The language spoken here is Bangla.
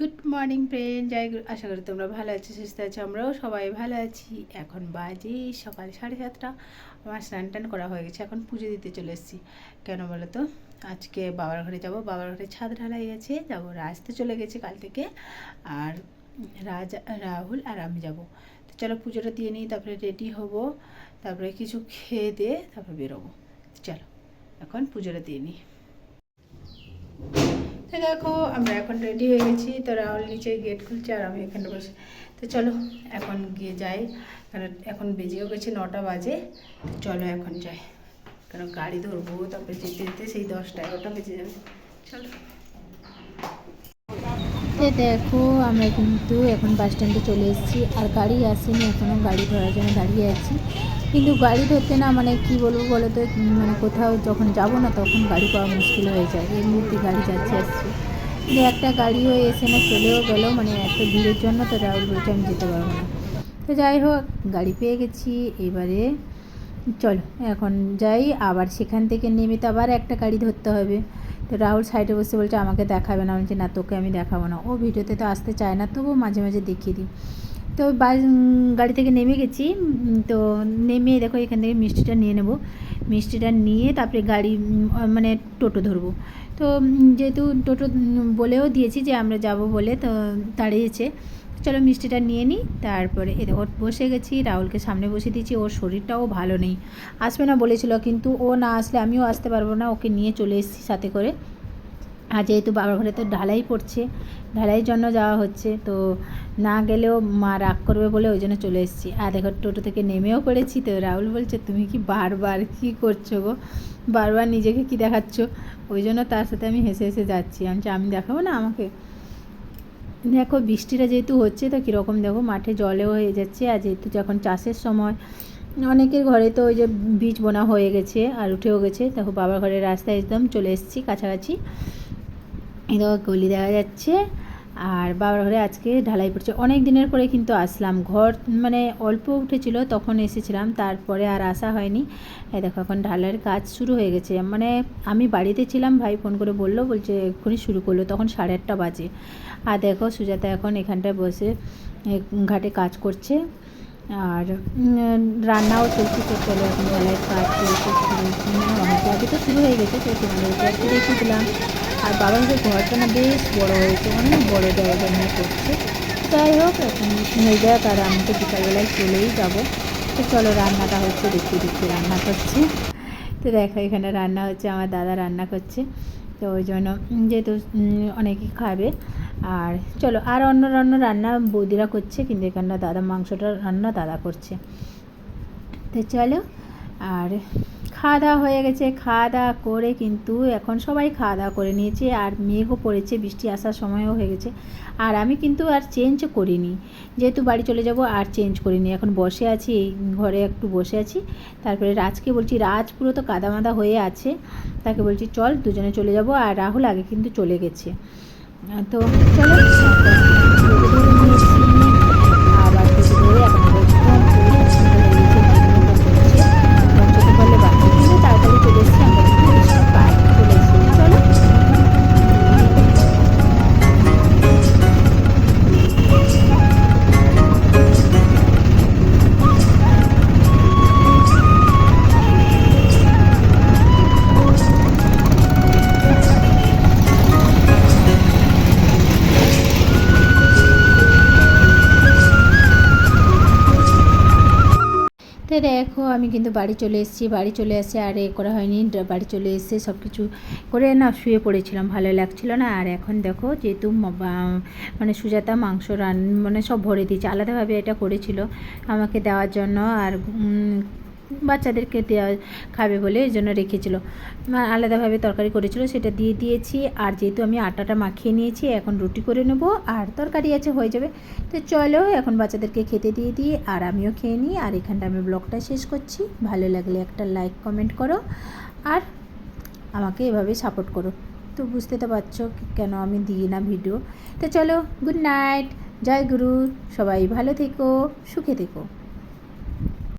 গুড মর্নিং ফ্রেন্ড গুরু। আশা করি তোমরা ভালো আছো, সুস্থ আছো। আমরাও সবাই ভালো আছি। এখন বাজে সকাল সাড়ে সাতটা। আমার স্নান টান করা হয়ে গেছে। এখন পুজো দিতে চলে এসেছি। কেন বলো তো? আজকে বাবার ঘরে যাব। বাবার ঘরে ছাদ ঢালাই আছে। যাব রাজ তো চলে গেছে কাল থেকে। আর রাজ, রাহুল আর আমি যাব। তো চলো পুজোটা দিয়ে নিই, তারপরে রেডি হব। তারপরে কিছু খেয়ে দিয়ে তারপরে বেরোবো। চলো, এখন পুজোটা দিয়ে নিই। তো দেখো আমরা এখন রেডি হয়ে গেছি। তো রাহুল নিচে গেট খুলছে আর আমি এখানে বসে। তো চলো, এখন গিয়ে যাই। কারণ এখন বেজেও গেছে নটা বাজে। চলো এখন যাই। কারণ গাড়ি ধরবো, তারপরে যেতে যেতে সেই দশটা এগারোটা বেজে যাবে। চলো। এ দেখো, আমরা কিন্তু এখন বাস স্ট্যান্ডে চলে এসেছি। আর গাড়ি আসেনি এখনও গাড়ি ধরার জন্য দাঁড়িয়ে আছি। কিন্তু গাড়ি ধরতে না মানে কি বলব বলো তো মানে কোথাও যখন যাব না তখন গাড়ি পাওয়া মুশকিল হয়ে যায়। এই মুহূর্তে গাড়ি যাচ্ছে, আসছে। কিন্তু একটা গাড়িও এসে না চলেও গেল মানে এত ভিড়ের জন্য তো রাহুল বলছে আমি যেতে পারব না। তো যাই হোক, গাড়ি পেয়ে গেছি। এবারে চলো, এখন যাই। আবার সেখান থেকে নেমে তো আবার একটা গাড়ি ধরতে হবে। তো রাহুল সাইডে বসে বলছে, আমাকে দেখাবে না। বলছে, না, তোকে আমি দেখাবো না। ও ভিডিওতে তো আসতে চায় না, তবুও মাঝে মাঝে দেখিয়ে দিই। তো বাস গাড়ি থেকে নেমে গেছি। তো নেমে দেখো, এখান থেকে মিষ্টিটা নিয়ে নেব। মিষ্টিটা নিয়ে তারপরে গাড়ি মানে টোটো ধরবো। তো যেহেতু টোটো বলেও দিয়েছি যে আমরা যাব বলে, তো দাঁড়িয়েছে। চলো মিষ্টিটা নিয়ে নিই। তারপরে এ দেখো, বসে গেছি, রাহুলকে সামনে বসে দিয়েছি, ওর শরীরটাও ভালো নেই। আসবে না বলেছিল কিন্তু ও না আসলে আমিও আসতে পারব না, ওকে নিয়ে চলে এসেছি সাথে করে। আর যেহেতু বাবার ঘরে তো ঢালাই পড়ছে, ঢালাইয়ের জন্য যাওয়া হচ্ছে, তো না গেলেও মা রাগ করবে বলে ওই জন্য চলে এসেছি। আর দেখো, টোটো থেকে নেমেও পড়েছি তো, রাহুল বলছে, তুমি কি বারবার কি করছ গো? বারবার নিজেকে কি দেখাচ্ছ? ওই জন্য তার সাথে আমি হেসে হেসে যাচ্ছি। আমি আমি দেখাবো না আমাকে? দেখো বৃষ্টিটা যেহেতু হচ্ছে, তো কীরকম দেখো মাঠে জলেও হয়ে যাচ্ছে। আর যেহেতু যখন চাষের সময়, অনেকের ঘরে তো ওই যে বীজ বোনা হয়ে গেছে আর উঠেও গেছে। দেখো বাবার ঘরের রাস্তায় একদম চলে এসেছি কাছাকাছি। এই দেখো গলি দেখা যাচ্ছে। আর বাবার ঘরে আজকে ঢালাই পড়ছে। অনেক দিনের পরে কিন্তু আসলাম। ঘর মানে অল্প উঠেছিল, তখন এসেছিলাম। তারপরে আর আসা হয়নি। এই দেখো, এখন ঢালাইয়ের কাজ শুরু হয়ে গেছে। মানে আমি বাড়িতে ছিলাম, ভাই ফোন করে বলল, বলছে এক্ষুনি শুরু করল। তখন সাড়ে আটটা বাজে। আর দেখো, সুজাতা এখন এখানটায় বসে ঘাটে কাজ করছে। আর রান্নাও চলছে চলো এখন ঢালাইয়ের কাজ চলছে। মানে আগে তো শুরু হয়ে গেছে, তো তোমাদেরকে একটু দেখিয়ে দিলাম। আর বাবার যে ঘরটা না বেশ বড় হয়েছে অনেক বড় জায়গা নিয়ে করছে। যাই হোক, এখন হয়ে যাক আর আমি তো বিকালবেলায় চলেই যাব। তো চলো রান্নাটা হচ্ছে দেখতে দেখতে রান্না করছে। তো দেখো, এখানে রান্না হচ্ছে, আমার দাদা রান্না করছে। তো ওই জন্য যেহেতু অনেকেই খাবে। আর চলো, আর অন্য অন্য রান্না বৌদিরা করছে, কিন্তু এখানটা দাদা মাংসটা রান্না দাদা করছে। তো চলো, আর খাওয়া দাওয়া হয়ে গেছে। খাওয়া দাওয়া করে কিন্তু এখন সবাই খাওয়া দাওয়া করে নিয়েছে আর মেঘও পড়েছে, বৃষ্টি আসার সময়ও হয়ে গেছে। আর আমি কিন্তু আর চেঞ্জ করিনি। যেহেতু বাড়ি চলে যাব আর চেঞ্জ করিনি। এখন বসে আছি এই ঘরে একটু বসে আছি। তারপরে রাজকে বলছি, রাজ পুরো তো কাদামাদা হয়ে আছে। তাকে বলছি, চল দুজনে চলে যাব। আর রাহুল আগে কিন্তু চলে গেছে। তো চলো তো দেখো, আমি কিন্তু বাড়ি চলে এসেছি, বাড়ি চলে এসে আর এ করা হয়নি বাড়ি চলে এসে সব কিছু করে না শুয়ে পড়েছিলাম, ভালো লাগছিল না। আর এখন দেখো, যেহেতু মানে সুজাতা মাংস রান মানে সব ভরে দিয়েছে, আলাদাভাবে এটা করেছিল আমাকে দেওয়ার জন্য। আর বাচ্চাদেরকে দেওয়া খাবে বলে এই জন্য রেখেছিল। আলাদাভাবে তরকারি করেছিল, সেটা দিয়ে দিয়েছি। আর যেহেতু আমি আটাটা মাখিয়ে নিয়েছি, এখন রুটি করে নেব। আর তরকারি আছে, হয়ে যাবে। তো চলো, এখন বাচ্চাদেরকে খেতে দিয়ে দিই, আর আমিও খেয়ে নিই। আর এখানটা আমি ব্লগটা শেষ করছি। ভালো লাগলে একটা লাইক কমেন্ট করো। আর আমাকে এভাবে সাপোর্ট করো। তো বুঝতে তো পারছ কেন আমি দিই না ভিডিও তো চলো গুড নাইট জয় গুরু। সবাই ভালো থেকো, সুখে থেকো।